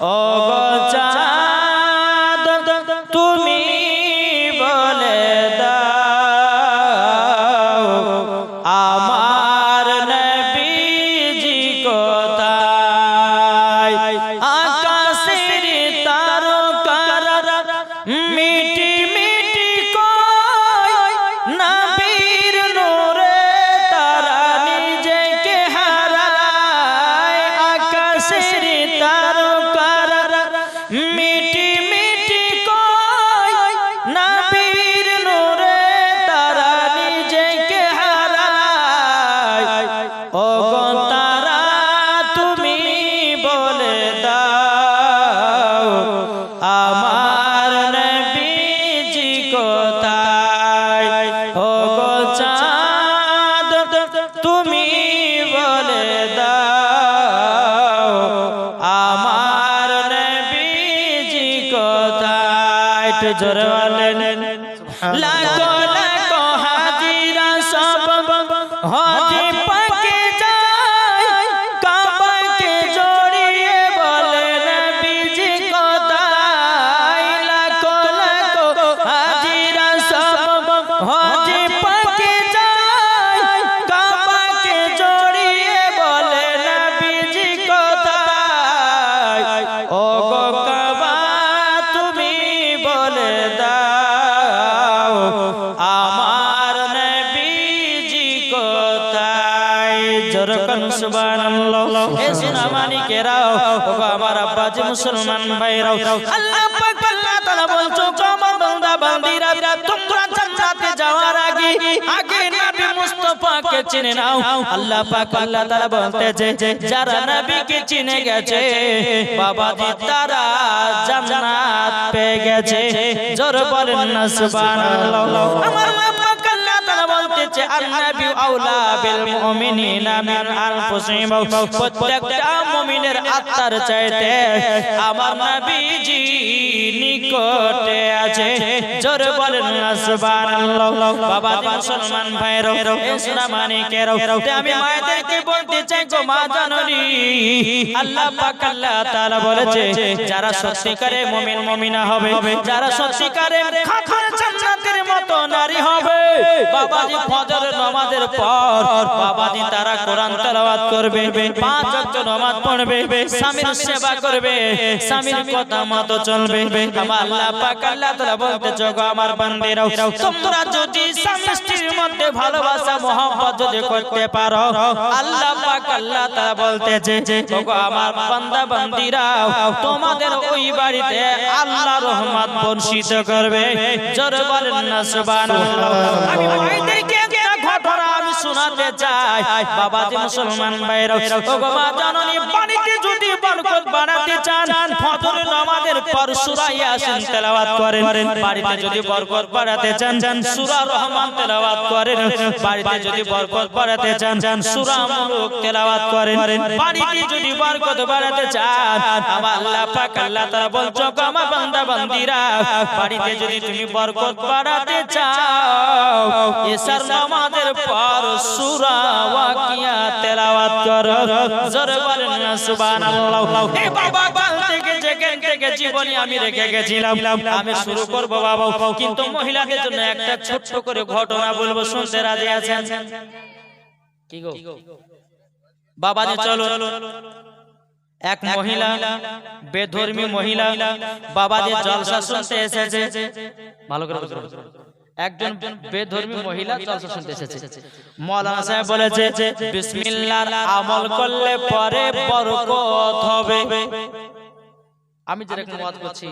ও আমার মুসলমান ভাইরাও। আল্লাহ পাক আল্লাহ তাআলা বলছো আমার বান্দা, বান্দিরা, তোমরা জান্নাতে যাওয়ার আগে আগে নবী মুস্তাফাকে চিনে নাও। আল্লাহ পাক আল্লাহ তাআলা বলতেছে, যারা নবীকে চিনে গেছে, বাবাজি তারা জান্নাত পেয়ে গেছে। জোর বলেন না, সুবহানাল্লাহ। আমার আত্মার চাইতে আমার নবীজি নিকটে আছে। জোর বলেন বাবা আমি বলতে চাই গো মা আল্লাহ পাক আল্লাহ তাআলা বলেছে, যারা সত্যিকারে মুমিন, মুমিনা হবে, যারা সত্যিকারে খাখার জান্নাতের মতো নারী হবে বাবাজি ফজর নামাজের পর বাবাজি তারা কোরআন তেলাওয়াত করবে পাঁচ ওয়াক্ত নামাজ পড়বে স্বামীর সেবা করবে স্বামীর কথা মতো চলবে। আমার আল্লাহ পাক আল্লাহ তাআলা বলতে গো আমার বান্দিরাও। তোমরা যদি স্বামী স্ত্রীর মধ্যে ভালোবাসা মোহাম্মত যদি করতে পারো আল্লাহ পাক আল্লাহ তাআলা বলতেছে গো আমার বান্দা বান্দিরাও তোমাদের ওই বাড়িতে আল্লাহ রহমত বর্ষিত করবে। জোরে বলেন না সুবহানাল্লাহ। আমি ভাইদেরকে একটা ঘটনা আমি শোনাতে চাই। বাবাজি মুসলমান ভাইরা ও জাননি বাড়িতে যদি বরকত বাড়াতে চান ফজর নামাজের পর সূরা ইয়াসিন তেলাওয়াত করেন। বাড়িতে যদি বরকত বাড়াতে চান সূরা রহমান তেলাওয়াত করেন। বাড়িতে যদি বরকত বাড়াতে চান সূরা মুলুক তেলাওয়াত করেন। বাড়িতে যদি বরকত বাড়াতে চান আমার আল্লাহ পাক আল্লাহ তাআলা বলছো আমার বান্দা বান্দিরা বাড়িতে যদি তুমি বরকত বাড়াতে চাও এসার নামাজের পর সূরা ওয়াকিয়া তেলাওয়াত করো। জোরে বলেন না বাবা ঘটনা বলব এক মহিলা বেধর্মী মহিলা বাবাজি জলসা শুনতে এসেছে। ভালো করে। একজন বেধর্মী মহিলা জলসা শুনতে এসেছে। মৌলানা সাহেব বলেছে বিসমিল্লাহর আমল করলে পরে বরকত হবে। আমি যেরকম ওয়াজ করছি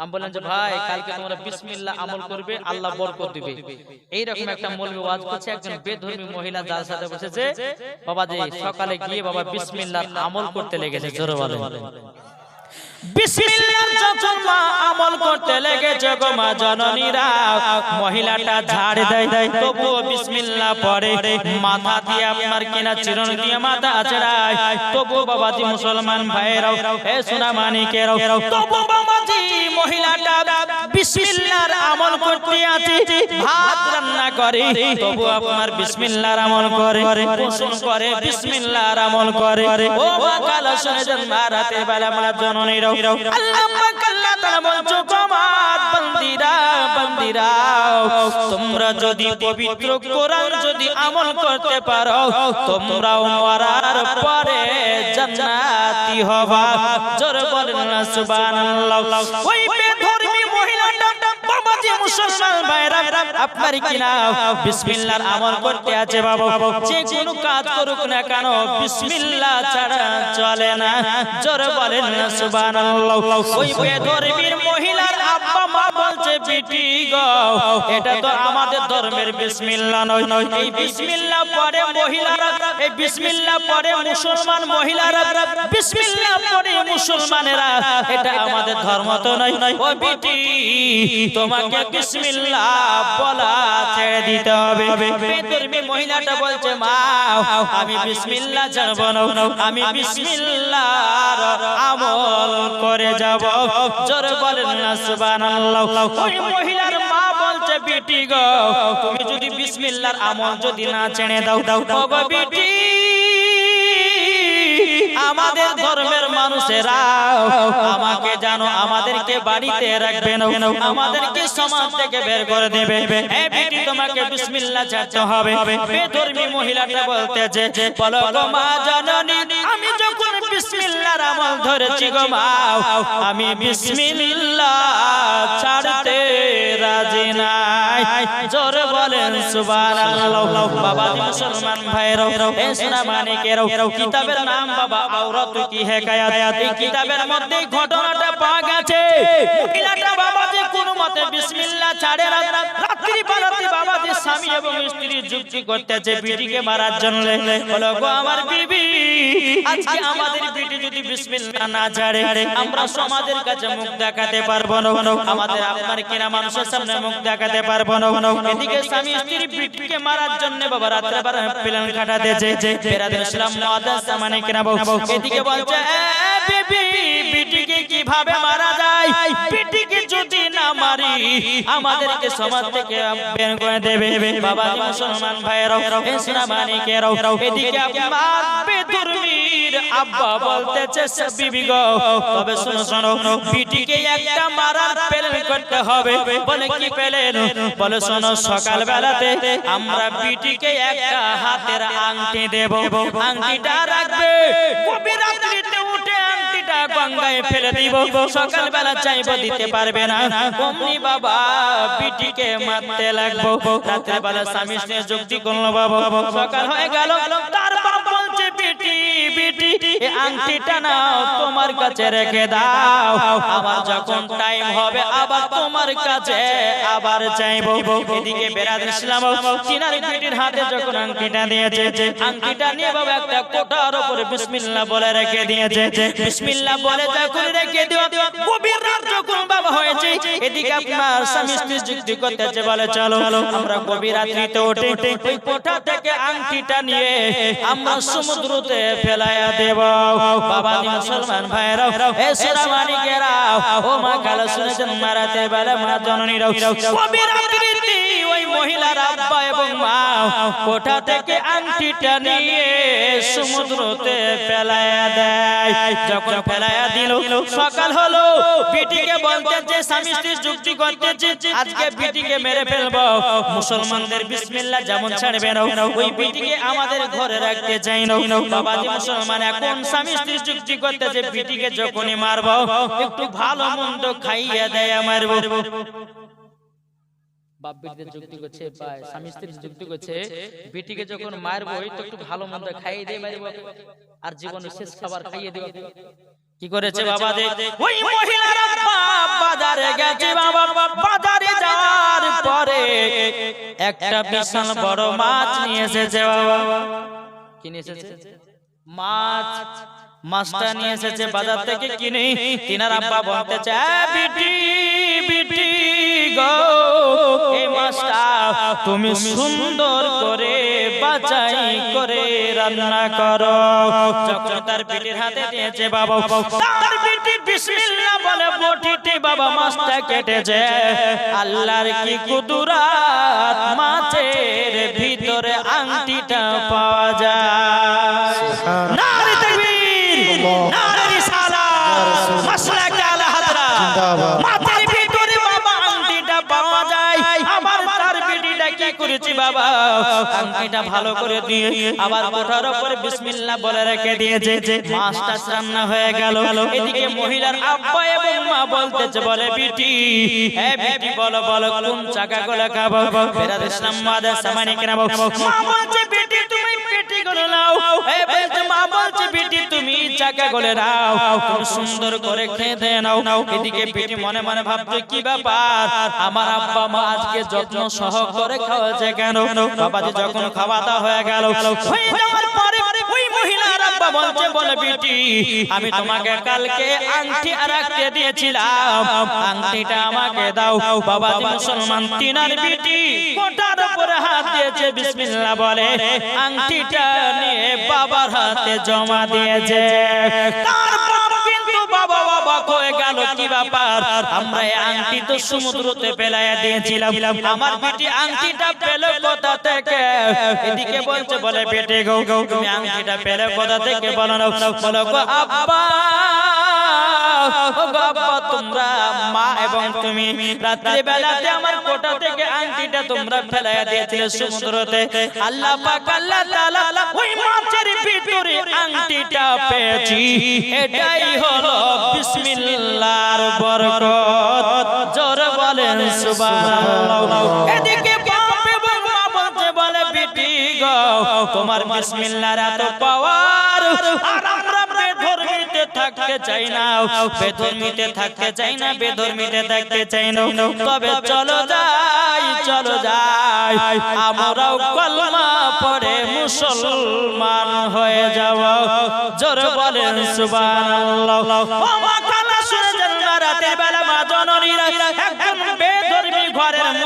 আমি বললাম যে ভাই কালকে তোমরা বিসমিল্লাহ আমল করবে আল্লাহ বরকত দিবে। এইরকম একটা মৌলবী ওয়াজ করছে একজন বেধর্মী মহিলা যার সাথে বসেছে বাবা সকালে গিয়ে বাবা বিসমিল্লাহ আমল করতে লেগেছে। জোরে বলেন। বিসমিল্লাহর যখন মা আমল করতে লেগেছে গো মা জননীরা। মহিলাটা ঝাড় দেয় দেয় তবুও বিসমিল্লাহ পড়ে মাথা দিয়ে আপনার কিনা চিরন দিয়ে মাথা আছড়ায়। তবুও বাবাজি মুসলমান ভাইরাও হে সোনা মানিকেরাও। তবু বাবাজি মহিলাটা বিসমিল্লাহর আমল করতে আছে। ভাত রান্না করে, তবু আপনার আমল করে করে আমল করে। রাতে বেলা আমার তোমরা যদি পবিত্র কোরআন যদি আমল করতে পারো, তোমরাও মরার পরে জান্নাতি হবা। জোর বলেন না, সুবহানাল্লাহ। ওই বাবাজি মুসলমান ভাইরা, আপনার কি না? বিসমিল্লাহর আমল করতে আছে বাবা। যে কোনো কাজ করুক না কেন, বিসমিল্লাহ ছাড়া চলে না। জোরে বলেন না, সুবহানাল্লাহ। ওই বেদরবীর মহিলার আব্বা মা বলছে বিটি গো। এটা তো আমাদের ধর্মের বিসমিল্লাহ নয়। এই বিসমিল্লাহ পরে মহিলারা, এই বিসমিল্লাহ পরে মুসলমান মহিলারা বিসমিল্লাহ পরে মুসলমানেরা, এটা আমাদের ধর্ম তো নয়। ও বিটি, তোমাকে বিসমিল্লাহ বলা ছেড়ে দিতে হবে। বেধর্মী মহিলাটা বলছে, মা, আমি বিসমিল্লাহ জানব না। আমি বিসমিল্লাহর আমল করে যাব। জোর বলেন সুবহানাল্লাহ। আমাদের ধর্মের মানুষেরা আমাকে জানো আমাদেরকে বাড়িতে রাখবে না, আমাদেরকে সমাজ থেকে বের করে দেবে। তোমাকে বিসমিল্লাহ ছাড়তে হবে। বেধর্মী মহিলাটা বলতেছে, বলো মা জননী বিসমিল্লাহর আমল ধরেছি গো মা। আমি বিসমিল্লাহ ছাড়তে রাজি নাই। জোর বলেন, সুবহানাল্লাহ। বাবা মুসলমান ভাইরাও এ সোনা মানিকেরাও, কিতাবের নাম বাবা, আওরাত কি হেকায়াত? এই কিতাবের মধ্যে ঘটনাটা পাওয়া গেছে। মহিলাটা বাবাজি কোনো মতে বিসমিল্লাহ ছাড়ে না। রাত্রি বারাতে বাবাজি স্বামী এবং স্ত্রী যুক্তি করতেছে বিটিকে মারার জন্য। বলো গো, আমার বিবি, আজকে আমাদের বিটি যদি বিসমিল্লাহ না ছাড়ে, আমরা সমাজের কাছে মুখ দেখাতে পারব না। আমাদের আপনার কিনা মানুষের সামনে মুখ দেখাতে পারব না এদিকে স্বামী স্ত্রী বিটিকে মারার জন্য বাবা রাত্রে বার প্ল্যান কাটাতেছে বেরাদের ইসলাম মুআদ্দাস মানে কিনা বউ। এদিকে বলছে, এ বিবি, বিটিকে কীভাবে মারা যায়? বিটিকে যদি না মারি, আমাদেরকে সমাজ থেকে বের করে দেবে। বাবা মুসলমান ভাইরাও এ সোনা মানিকেরাও এদিকে আপনার বেদুর্মীর আব্বা বলতেছে বিবি গো, তবে শোনো শোনো বিটিকে একটা মারার প্ল্যান করতে হবে। বলে, কি পেলেন? বলে, শোনো সকাল বেলাতে আমরা বিটিকে একটা হাতের আংটি দেব। আংটিটা রাখবে। গভীর উঠে আংটিটা গঙ্গায় ফেলে দিব। সকাল বেলা চাইব দিতে পারবে না। অমনি বাবা বিটিকে মারতে লাগবো। রাত্রে বেলা স্বামী যুক্তি করল বাবা। সকাল হয়ে গেল। এই আংটিটা নাও তোমার কাছে রেখে দাও। আমার যখন টাইম হবে আবার তোমার কাছে আবার চাইব। এদিকে বেরাদ ইসলাম চিনার বিটির হাতে যখন আংটিটা দিয়েছে, আংটিটা নিয়ে বাবা একটা কোটার উপরে বিসমিল্লাহ বলে রেখে দিয়েছে। বিসমিল্লাহ বলে যখন রেখে দিও, গভীর রাত যখন বাবা হয়েছে, এদিকে আপনার স্বামী স্ত্রী যুক্তি করতেছে, বলে চলো, আমরা গভীর রাত্রিতে উঠে ওই কোঠা থেকে আংটিটা নিয়ে আমরা সমুদ্রতে ফেলাইয়া দেব। বাবা, মুসলমান ভাইরাও এ সুরা মানিকেরা ও মা কালা শুনেছেন মারাতে বেলা মা জননীরাও গভীর রাত্রিতে মহিলার আব্বা এবং মা, কোঠা থেকে আংটিটা নিয়ে সমুদ্রতে দেয়। যখন দিল, সকাল হলো বলতে যে, স্বামী স্ত্রী যুক্তি করতেছে, আজকে বিটিকে মেরে ফেলব। মুসলমানদের বিসমিল্লাহ যেমন ছাড়বে না, ওই বিটিকে আমাদের ঘরে রাখতে চাই না। বাবাজি মুসলমান, এখন স্বামী স্ত্রী যুক্তি করতেছে, বিটিকে যখনই মারবো, একটু ভালো মন্দ খাইয়ে দেয় মারবো। বাপ যুক্তি করছে বা স্বামী স্ত্রী যুক্তি করছে বেটিকে যখন মারবো তো একটু ভালো মন্দ খাইয়ে দিয়ে মারবো আর জীবনের শেষ খাবার খাইয়ে দেবো। কি করেছে বাবা দে ওই মহিলারা বাজারে গেছে বাবা বাজারে যাওয়ার পরে একটা বিশাল বড় মাছ নিয়ে এসেছে বাবা। কি নিয়ে এসেছে? মাছ। মাছটা নিয়ে এসেছে বাজার থেকে কিনে তিনার আব্বা বলতেছে "এ বিটি বিটি গো তুমি সুন্দর করে বাছাই করে রান্না করো। যখন তার বিটির হাতে দিয়েছে বাবা তার বিটি বিসমিল্লাহ বলে বটিতে বাবা মাছটা কেটেছে। আল্লাহর কি কুদুরাত মাছের ভিতরে আংটিটা পাওয়া যায়? নারে বাবা। ভালো করে আবার কোঠার উপরে বলে রেখে দিয়েছে। মাছটা রান্না হয়ে গেল। এদিকে মহিলার মা বলতেছে, বলে চাকা গুলো খাব? ফেরাদ ইসলাম মাদের সামানি কেনা মা বলছে বিটি, তুমি পেটি গুলো নাও। নাও তুমি সুন্দর করে খেতে নাও। এদিকে বিটি মনে মনে ভাবছে, কি ব্যাপার? আমার আব্বা করে খাওয়াছে যখন খাওয়া দাওয়া হয়ে গেল, হয়ে পরে মহিলার আব্বা বলছে বলে বিটি আমি তোমাকে কালকে আংটি রাখতে দিয়েছিলাম। আংটিটা আমাকে দাও। বাবা মুসলমান তিনার বিটি কোটার উপরে হাত দিয়েছে বিসমিল্লাহ বলে। আংটিটা নিয়ে বাবার হাতে জমা দিয়েছে। তার কিন্তু বাবা বাবা হয়ে গেল কি ব্যাপার? আমরা এই আংটি তো সমুদ্রতে দিয়েছিলাম। আমার বেটি আংটিটা পেল কোথা থেকে? এদিকে বলছে, বলে বেটে গো তুমি আংটিটা পেলে, কোথা থেকে বলো না বলো গো আব্বা গো জোর বলেন সুবহানাল্লাহ। তোমার বিসমিল্লাহর এত পাওয়ার থাকতে চাই না। বেধর্মীতে থাকতে চাই না, বেধর্মীতে থাকতে চাই তবে চলো যাই চলো যাই, আমরাও কলমা মুসলমান হয়ে যাব। জোর বলেন সুবহানাল্লাহ।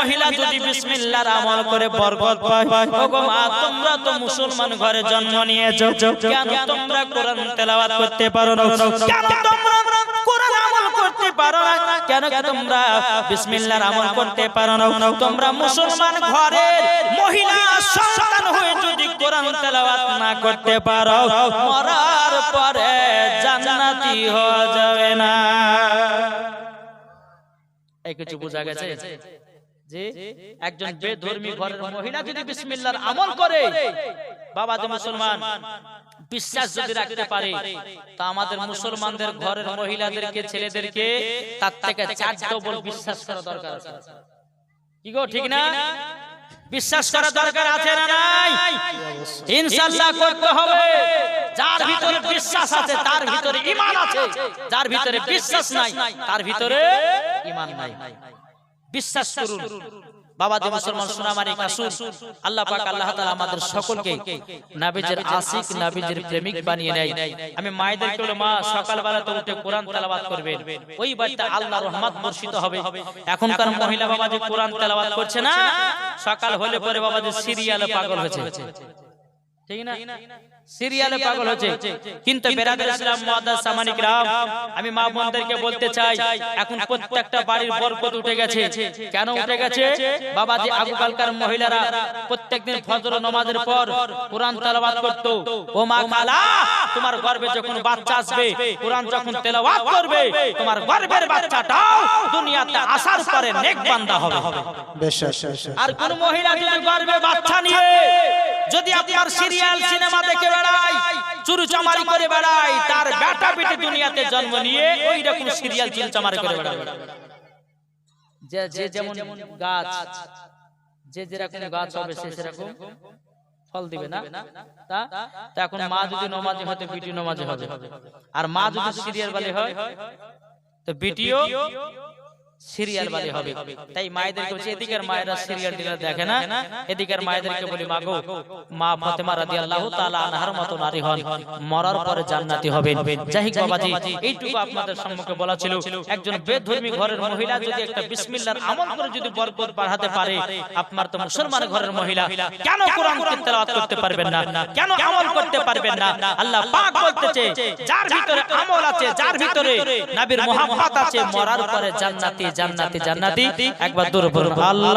মহিলা যদি বিসমিল্লাহর আমল করে বরকত পায়, ওগো মা, তোমরা তো মুসলমান ঘরে জন্ম নিয়েছো। কেন তোমরা কোরআন তেলাওয়াত করতে পারো না? কেন তোমরা কোরআন আমল করতে পারো না? কেন তোমরা বিসমিল্লাহর আমল করতে পারো না? তোমরা মুসলমান ঘরের মহিলা, সন্তান হয়ে যদি কোরআন তেলাওয়াত না করতে পারো, মরার পরে জান্নাতি যাবে না। এই কিছু বোঝা গেছে? যে একজন বেধর্মী ঘরের মহিলা যদি বিসমিল্লাহর আমল করে বাবা যে মুসলমান বিশ্বাস যদি রাখতে পারে তা আমাদের মুসলমানদের ঘরের মহিলাদেরকে ছেলেদেরকে তার থেকে চার ডবল বিশ্বাস করা দরকার আছে। কি গো ঠিক না? বিশ্বাস করা দরকার আছে না নাই? ইনশাআল্লাহ করতে হবে। যার ভিতরে বিশ্বাস আছে তার ভিতরে ঈমান আছে। যার ভিতরে বিশ্বাস নাই তার ভিতরে ঈমান নাই। বিশ্বাস করুন। বাবা যে মুসলমান সোনামারি কাসুর আল্লাহ পাক আল্লাহ তাআলা আমাদের সকলকে নবীজির আশিক নবীজির প্রেমিক বানিয়ে নেয়। আমি মায়েদেরকে বলে মা সকালবেলা তো উঠে কোরআন তেলাওয়াত করবেন। ওই বাড়িতে আল্লাহর রহমত বর্ষিত হবে। এখনকার মহিলা বাবা যে কোরআন তেলাওয়াত করছে না। সকাল হলে পরে বাবা যে সিরিয়ালে পাগল হয়েছে। ঠিক না? সিরিয়ালে পাগল হচ্ছে। কিন্তু বেরাদের ইসলাম মুআদ্দাস সামানিক রাম আমি মা বোনদেরকে বলতে চাই। এখন প্রত্যেকটা বাড়ির বরকত উঠে গেছে। কেন উঠে গেছে? বাবা যে আগুকালকার মহিলারা প্রত্যেকদিন ফজর নামাজের পর কোরআন তেলাওয়াত করত। ও মা কালা তোমার গর্ভে যখন বাচ্চা আসবে কোরআন যখন তেলাওয়াত করবে তোমার গর্ভের বাচ্চাটাও দুনিয়াতে আসার পরে নেক বান্দা হবে। আর কোন মহিলা যদি গর্ভে বাচ্চা নিয়ে যদি আপনার সিরিয়াল সিনেমা দেখে বেড়ায় চুরু করে বেড়ায়, তার বেটা বেটি দুনিয়াতে জন্ম নিয়ে ওই সিরিয়াল করে বেড়াবে যে যেমন গাছ, যে যেরকম গাছ হবে সে সেরকম ফল দিবে না। তা এখন মা যদি নমাজি হতে বিটি নমাজি হবে। আর মা যদি সিরিয়াল বালি হয়, তো বিটিও সিরিয়াল বালি হবে। তাই মায়েদেরকে বলছি এদিকের মায়েরা সিরিয়াল টিরিয়াল দেখে না? এদিকের মায়েদেরকে বলি মাগো মা ফাতেমা রাদিয়াল্লাহু তাআলা আনহার মতো নারী হন। মরার পরে জান্নাতি হবেন। যাই বাবাজি এইটুকু আপনাদের সম্মুখে বলা ছিল। একজন বেধর্মী ঘরের মহিলা যদি একটা বিসমিল্লাহর আমল করে যদি বরকত বাড়াতে পারে আপনার তো মুসলমান ঘরের মহিলা। কেন কোরআন তেলাওয়াত করতে পারবেন না? কেন আমল করতে পারবেন না? আল্লাহ পাক বলতেছে যার ভিতরে আমল আছে যার ভিতরে নবীর মোহাম্মদ আছে মরার পরে জান্নাতি জান্নাতি জান্নাতি একবার দূর আল্লাহ।